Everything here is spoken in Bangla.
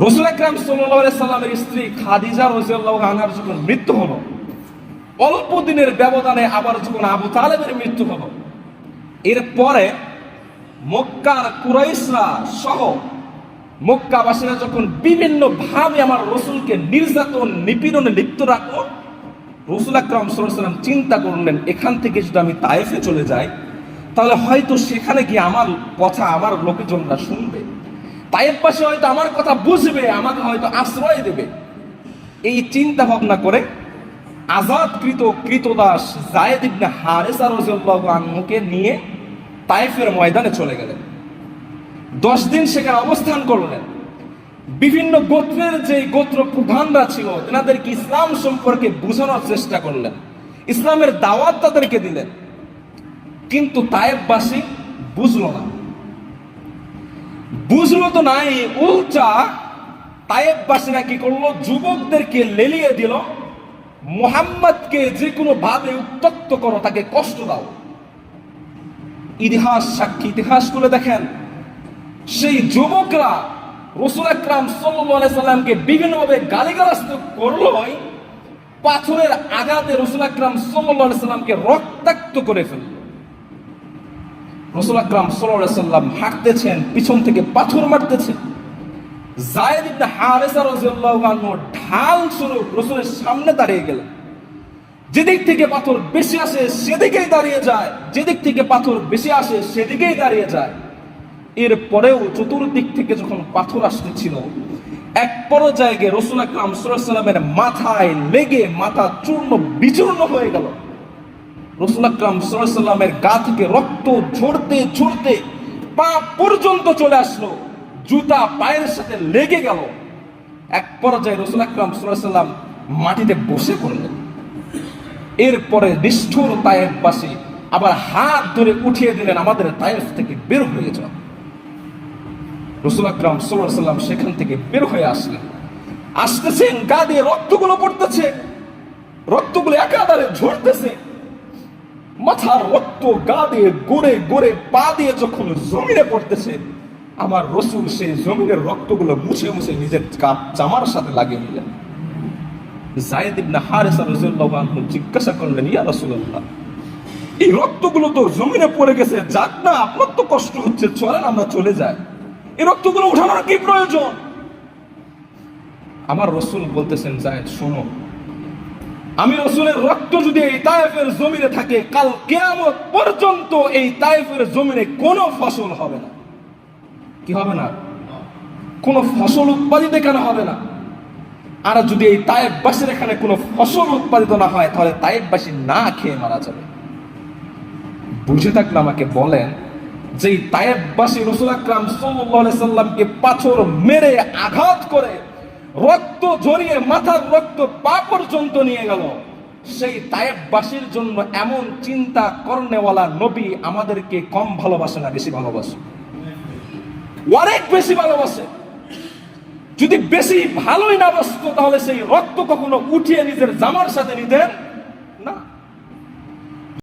রসুল আকরাম সাল্লামের স্ত্রী খাদিজা রসুল্লাহ আনহার যখন মৃত্যু হলো, অল্প দিনের ব্যবধানে আবার যখন আবু তালেবের মৃত্যু হলো, এরপরে মক্কার কুরাইশরা সহ মক্কাবাসীরা যখন বিভিন্ন ভাবে আমার রসুলকে নির্যাতন, নিপীড়নে লিপ্ত রাখল, রসুল আকরাম সাল্লাম চিন্তা করলেন, এখান থেকে যদি আমি তায়েফে চলে যাই, তাহলে হয়তো সেখানে গিয়ে আমার কথা আমার লোকজনরা শুনবে। তায়েফবাসী হয়তো আমার কথা বুঝবে, আমাকে হয়তো আশ্রয় দেবে। এই চিন্তা ভাবনা করে আজাদকৃত কৃতদাস জায়েদ ইবনে হারেসা রাদিয়াল্লাহু আনহুকে নিয়ে তায়েফের ময়দানে চলে গেলেন। দশ দিন সেখানে অবস্থান করলেন। বিভিন্ন গোত্রের যে গোত্র প্রধানরা ছিল, তেনাদেরকে ইসলাম সম্পর্কে বোঝানোর চেষ্টা করলেন। ইসলামের দাওয়াত তাদেরকে দিলেন। কিন্তু তায়েববাসী বুঝলো না। বুঝলো তো নাই, উল্টা তায়েববাসীরা কি করল, যুবকদেরকে লেলিয়ে দিল, মোহাম্মদকে যে কোনো ভাবে উত্তক্ত করো, তাকে কষ্ট দাও। ইতিহাস সাক্ষী, ইতিহাস করে দেখেন। সেই যুবকরা রসুল আকরাম সাল্লামকে বিভিন্নভাবে গালিগালাজ তো করলোই পাথরের আঘাতে রসুল আকরাম সাল্লামকে রক্তাক্ত করে ফেলল। রসুল আকরাম সাল্লাম হাঁটতেছেন, পিছন থেকে পাথর মারতেছেন। জায়েদ ইবনে হারেসা রাদিয়াল্লাহু ঢাল স্বরূপ রসুলের সামনে দাঁড়িয়ে গেলেন। যেদিক থেকে পাথর বেশি আসে, সেদিকেই দাঁড়িয়ে যায়। যেদিক থেকে পাথর বেশি আসে, সেদিকেই দাঁড়িয়ে যায়। এরপরেও চতুর্দিক থেকে যখন পাথর আসতেছিল, এক পর্যায়ে গিয়ে রসুল আকরাম সাল্লামের মাথায় লেগে মাথা চূর্ণ বিচূর্ণ হয়ে গেল। রসুল আকরাম সাল্লামের গা থেকে রক্ত ঝরতে ঝরতে পা পর্যন্ত চলে আসলো। জুতা পায়ের সাথে লেগে গেল। এক পর্যায়ে রসুল আকরাম সাল্লাম মাটিতে বসে পড়লেন। এরপরে নিষ্ঠুর তায়েববাসী আবার হাত ধরে উঠিয়ে দিলেন, আমাদের তায়েফ থেকে বের হয়ে যাও। রসুল আকরাম সাল্লাম সেখান থেকে বের হয়ে আসলেন। আসতেছেন, গা দিয়ে রক্তগুলো পড়তেছে। রক্তগুলো একাধারে ঝরতেছে। মাথার রক্ত গা দিয়ে গড়ে গড়ে পা দিয়ে যখন জমিনে পড়তেছে, আমার রসুল সেই জমিনের রক্তগুলো মুছে মুছে নিজের জামার সাথে লাগিয়ে নিলেন জায়েদ ইবনে হারেসা রাদিয়াল্লাহু আনহু জিজ্ঞাসা করলেন, ইয়া রাসূলুল্লাহ, এই রক্তগুলো তো জমিনে পড়ে গেছে, যাক না, আপনার তো কষ্ট হচ্ছে, চলেন আমরা চলে যাই। এই রক্তগুলো উঠানোর কি প্রয়োজন? আমার রসুল বলতেছেন, জায়েদ, শোনো আমি রসুলের রক্ত যদি এই তায়েফের জমিনে থাকে, কাল কেয়ামত পর্যন্ত এই তায়েফের জমিনে কোনো ফসল হবে না। কি হবে না? কোনো ফসল উৎপাদিত এখানে হবে না? আর যদি এই তায়েববাসীর এখানে কোনো ফসল উৎপাদিত না হয়, তাহলে তায়েববাসী না খেয়ে মারা যাবে। বুঝে থাকলে আমাকে বলেন যে তায়েববাসী রসুল আকরাম সাল্লামকে পাথর মেরে আঘাত করে রক্ত জড়িয়ে মাথার রক্ত পা পর্যন্ত নিয়ে গেল। সেই তায়েববাসীর জন্য এমন চিন্তা করনেওয়ালা নবী আমাদেরকে কম ভালোবাসে না, বেশি ভালোবাসে। অনেক বেশি ভালোবাসে। যদি বেশি ভালোই না বাসতো, তাহলে সেই রক্ত কখনো উঠিয়ে নিজের জামার সাথে নিতেন